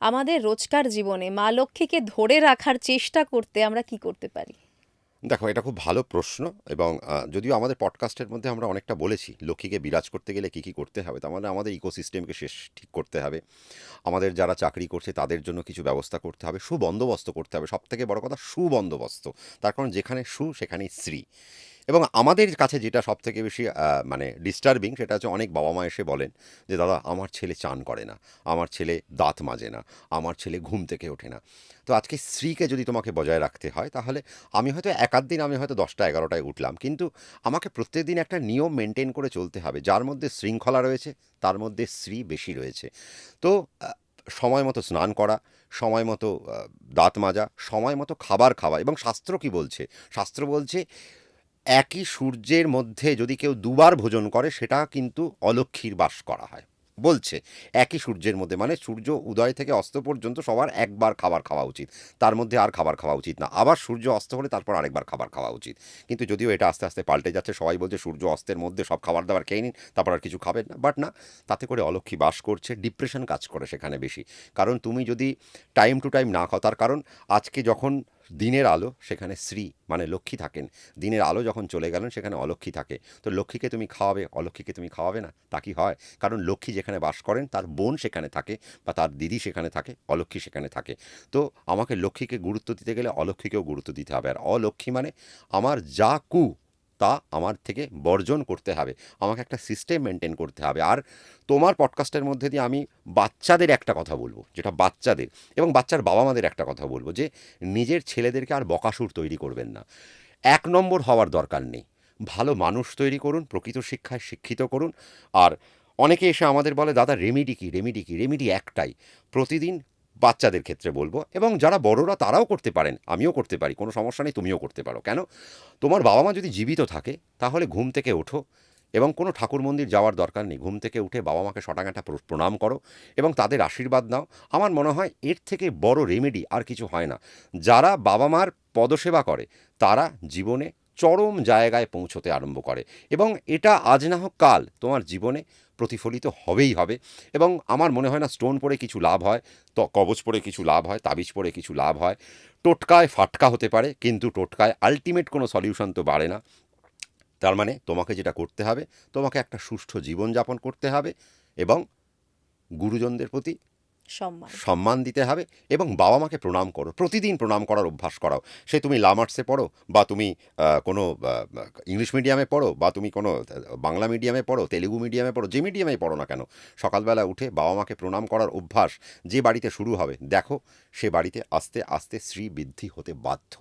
আমাদের রোজকার জীবনে মা লক্ষ্মীকে ধরে রাখার চেষ্টা করতে আমরা কি করতে পারি? দেখো, এটা খুব ভালো প্রশ্ন এবং যদিও আমাদের পডকাস্টের মধ্যে আমরা অনেকটা বলেছি, লক্ষ্মীকে বিরাজ করতে গেলে কী কী করতে হবে, তার মানে আমাদের ইকোসিস্টেমকে শেষ ঠিক করতে হবে। আমাদের যারা চাকরি করছে, তাদের জন্য কিছু ব্যবস্থা করতে হবে, সুবন্দোবস্ত করতে হবে। সব থেকে বড় কথা সুবন্দোবস্ত, তার কারণ যেখানে সু, সেখানেই শ্রী এবং আমাদের কাছে যেটা সব থেকে বেশি মানে ডিস্টার্বিং সেটা হচ্ছে অনেক বাবা মা এসে বলেন যে, দাদা, আমার ছেলে চান করে না। আমার ছেলে দাঁত মাজে না। আমার ছেলে ঘুম থেকে ওঠে না। তো আজকে স্ত্রীকে যদি তোমাকে বজায় রাখতে হয়, তাহলে আমি হয়তো একাধ দিন আমি হয়তো দশটা, এগারোটায় উঠলাম। কিন্তু আমাকে প্রত্যেক দিন একটা নিয়ম মেনটেন করে চলতে হবে। যার মধ্যে শৃঙ্খলা রয়েছে, তার মধ্যে স্ত্রী বেশি রয়েছে। তো সময় মতো স্নান করা, সময় মতো দাঁত মাজা, সময় মতো খাবার খাওয়া এবং শাস্ত্র কি বলছে? শাস্ত্র বলছে একই সূর্যের মধ্যে যদি কেউ দুবার ভোজন করে, সেটা কিন্তু অলক্ষীর বাস করা হয়। বলছে, একই সূর্যের মধ্যে মানে সূর্য উদয় থেকে অস্ত পর্যন্ত সবার একবার খাবার খাওয়া উচিত। তার মধ্যে আর খাবার খাওয়া উচিত না। আবার সূর্য অস্ত হলে তারপর আরেকবার খাবার খাওয়া উচিত। কিন্তু যদিও এটা আস্তে আস্তে পাল্টে যাচ্ছে, সবাই বলছে সূর্য অস্তের মধ্যে সব খাবার দাবার খেয়ে নিন, তারপর আর কিছু খাবেন না। বাট না, তাতে করে অলক্ষী বাস করছে, ডিপ্রেশন কাজ করে সেখানে বেশি। কারণ তুমি যদি টাইম টু টাইম না খাও, তার কারণ আজকে যখন দিনের আলো সেখানে শ্রী মানে লক্ষ্মী থাকেন। দিনের আলো যখন চলে গেলেন, সেখানে অলক্ষ্মী থাকে। তো লক্ষ্মীকে তুমি খাওয়াবে, অলক্ষ্মীকে তুমি খাওয়াবে না? তা কি হয়? কারণ লক্ষ্মী যেখানে বাস করেন, তার বোন সেখানে থাকে বা তার দিদি সেখানে থাকে, অলক্ষ্মী সেখানে থাকে। তো আমাকে লক্ষ্মীকে গুরুত্ব দিতে গেলে অলক্ষ্মীকেও গুরুত্ব দিতে হবে। আর অলক্ষ্মী মানে আমার যা কু তা আমার থেকে বর্জন করতে হবে। আমাকে একটা সিস্টেম মেনটেন করতে হবে। আর তোমার পডকাস্টের মধ্যে দিয়ে আমি বাচ্চাদের একটা কথা বলব, যেটা বাচ্চাদের এবং বাচ্চার বাবা মাদের একটা কথা বলব যে, নিজের ছেলেদেরকে আর বকাসুর তৈরি করবেন না। এক নম্বর হওয়ার দরকার নেই। ভালো মানুষ তৈরি করুন, প্রকৃত শিক্ষায় শিক্ষিত করুন। আর অনেকে এসে আমাদের বলে, দাদা রেমিডি কি? রেমিডি কি? রেমিডি একটাই। প্রতিদিন বাচ্চাদের ক্ষেত্রে বলব। এবং যারা বড়রা তারাও করতে পারেন, আমিও করতে পারি, কোনো সমস্যা নেই, তুমিও করতে পারো। কেন? তোমার বাবা মা যদি জীবিত থাকে, তাহলে ঘুম থেকে ওঠো এবং কোনো ঠাকুর মন্দির যাওয়ার দরকার নেই। ঘুম থেকে উঠে বাবা মাকে শটাঙাটা প্র- প্রণাম করো এবং তাদের আশীর্বাদ নাও। আমার মনে হয় এর থেকে বড় রেমেডি আর কিছু হয় না। যারা বাবা মার পদসেবা করে, তারা জীবনে চরম জায়গায় পৌঁছতে আরম্ভ করে। এবং এটা আজ না হোক কাল তোমার জীবনে প্রতিফলিত হবেই হবে। এবং আমার মনে হয় না স্টোন পরে কিছু লাভ হয়, তো, কবচ পরে কিছু লাভ হয়, তাবিজ পরে কিছু লাভ হয়। টোটকায় ফাটকা হতে পারে, কিন্তু টোটকায় আলটিমেট কোনো সলিউশন তো বাড়ে না। তার মানে তোমাকে যেটা করতে হবে, তোমাকে একটা সুষ্ঠু জীবনযাপন করতে হবে এবং গুরুজনদের প্রতি সম্মান। দিতে হবে এবং বাবা মাকে প্রণাম করো, প্রতিদিন প্রণাম করার অভ্যাস করাও। সে তুমি লামার্সে পড়ো বা তুমি কোনো ইংলিশ মিডিয়ামে পড়ো বা তুমি কোনো বাংলা মিডিয়ামে পড়ো, তেলেগু মিডিয়ামে পড়ো, যে মিডিয়ামে পড়ো না কেন, সকালবেলা উঠে বাবা মাকে প্রণাম করার অভ্যাস যে বাড়িতে শুরু হবে, দেখো সে বাড়িতে আস্তে আস্তে শ্রী বৃদ্ধি হতে বাধ্য।